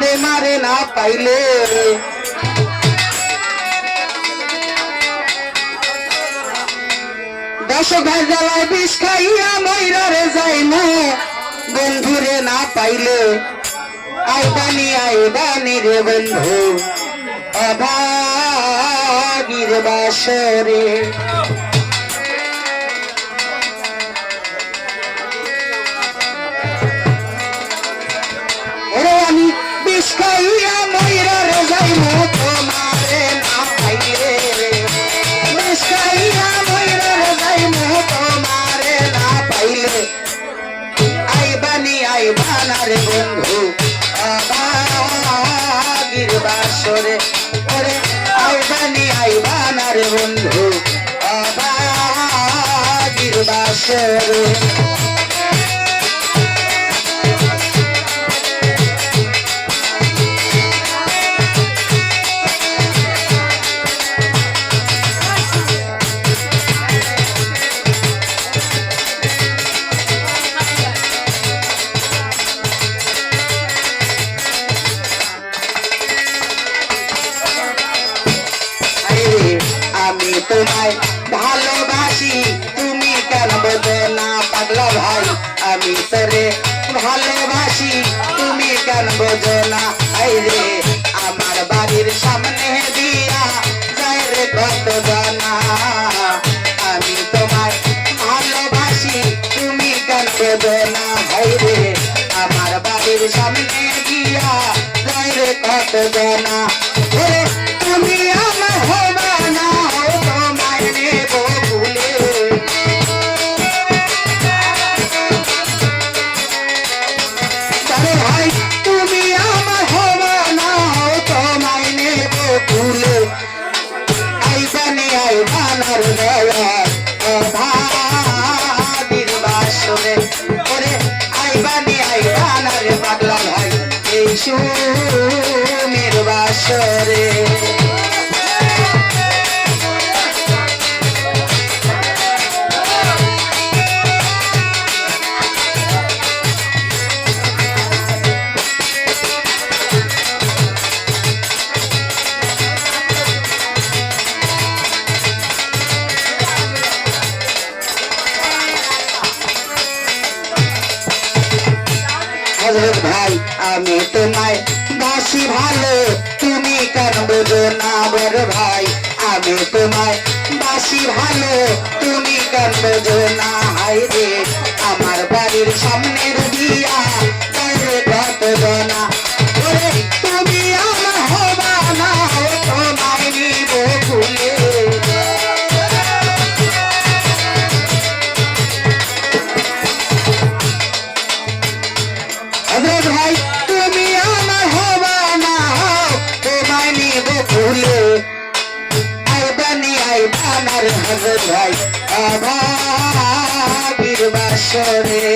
তোমারে না পাইলে। দশক জ্বালায় বিষ খাইয়া ময়রারে যাইমু বন্ধুরে না পাইলে। আইবানি আইবানি রে বন্ধু, অভাগীর বাসরে। বাসরে ওরে আইবানি আইবানার বন্ধু অভাগীর বাসরে তোমায় ভালোবাসি, তুমি কেন না পাগলা ভাই? আমি তোরে ভালোবাসি, তুমি কেন বোঝো না? আরে আমার বাড়ির সামনে দিয়া যায় রে কত জানা। আমি তোমায় ভালোবাসি, তুমি কেন বোঝো না? রে, আমার বাড়ির সামনে দিয়া যায় রে কত জানা। বাসরে ওরে আইবানি আইবানার পাগলা ভাই। এই সুমের হজরত ভাই, আমি তোমায় বাসি ভালো। তুমি কেন বোঝো না বড় ভাই? আমি তোমায় বাসি ভালো। তুমি কেন বোঝো না হাই রে? আমার বাড়ির সামনের দিয়া কত জনা। ভুলে আইবানি আইবানার হজরত ভাই অভাগীর বাসরে।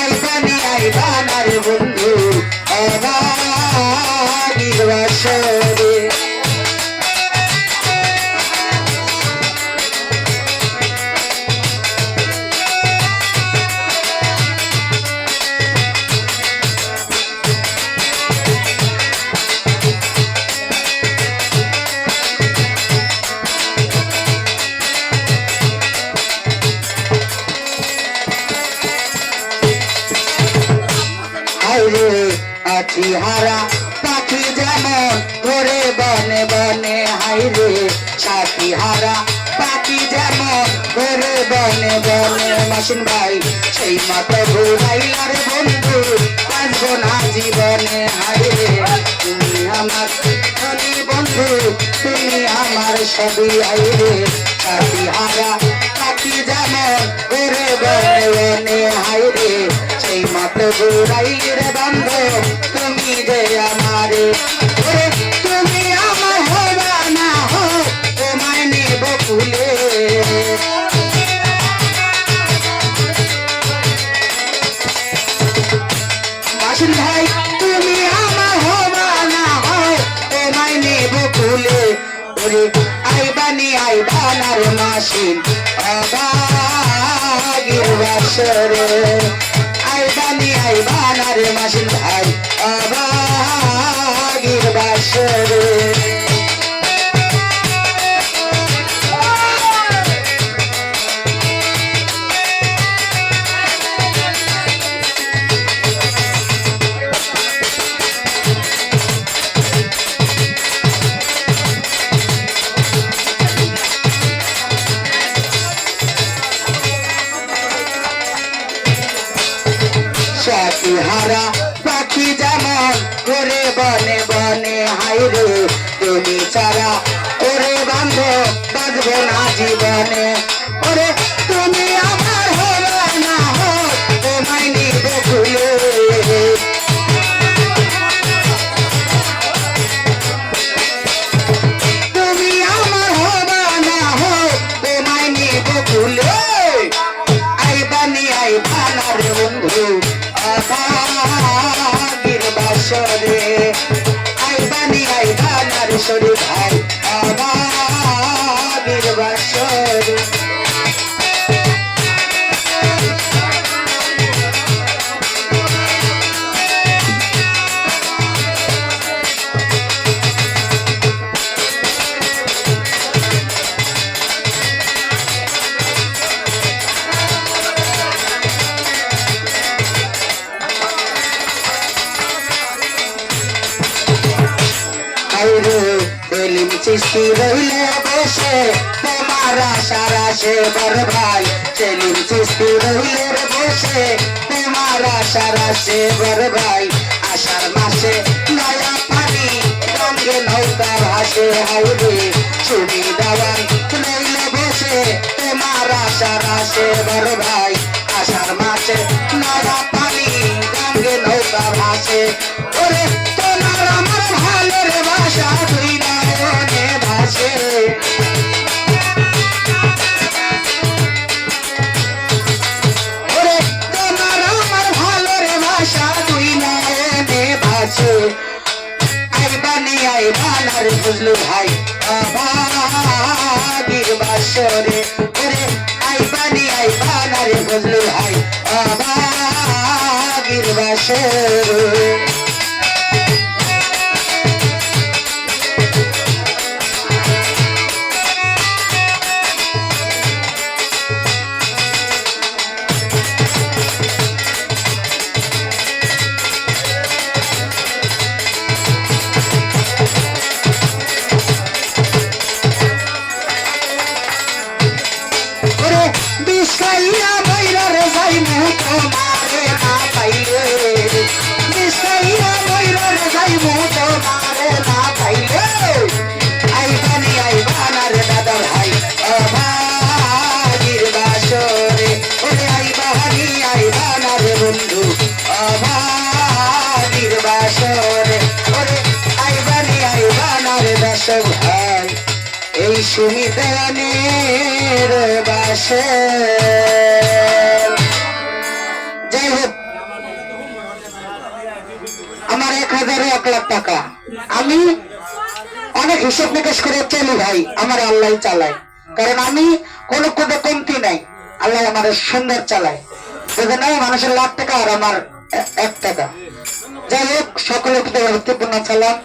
আইবানি আইবানার বন্ধু অভাগীর বাসরে। হারা পাখি যেমন ঘরে বনে বনে হাইরে সাথী হারা। পাখি যেমন ঘরে বনে বনে, মাসিন ভাই, সেই মতো ঘুরাইলার বন্ধু বাঁচবো না জীবনে হাইরে তুমি আমার বন্ধু, তুমি আমার সবই আইরে সাথী হারা ওরে আইবানি আইবানার মাসিন অবাগির বাসরে। আইবানি আইবানার মাসিন ভাই অবাগ করে বনে বনে হাইরে তুমি ছাড়া ওরে বান্ধব বাঁচবে না জীবনে। ওরে সরে ভাই বসে তোমার আশার আসে বড় ভাই। সেলিম চিস্তি রইলে রে বসে তোমার আশার আসে বড় ভাই। আষাঢ় মাসে নয়া পানি, রঙে নৌকা ভাসে হাইরে ছুটি দেওয়ান রইলে বসে তোমার আশার আসে বড় ভাই। আষাঢ় মাসে নয়া পানি, রঙে নৌকা ভাসে। ওরে বুঝলু ভাই। আবাদির বাসরে রে আইবানি আইবানার বুঝলু ভাই। আবাদির বাসরে। আমার এক হাজারে এক লাখ টাকা। আমি অনেক হিসেব নিকেশ করে চলি ভাই, আমার আল্লাহ চালায়। কারণ আমি কোন কোনে কমতি নাই, আল্লাহ আমার সুন্দর চালায়। সেজন্য মানুষের লাখ টাকা আর আমার এক টাকা। যাই হোক সকলের প্রতি গুরুত্বপূর্ণ সালাম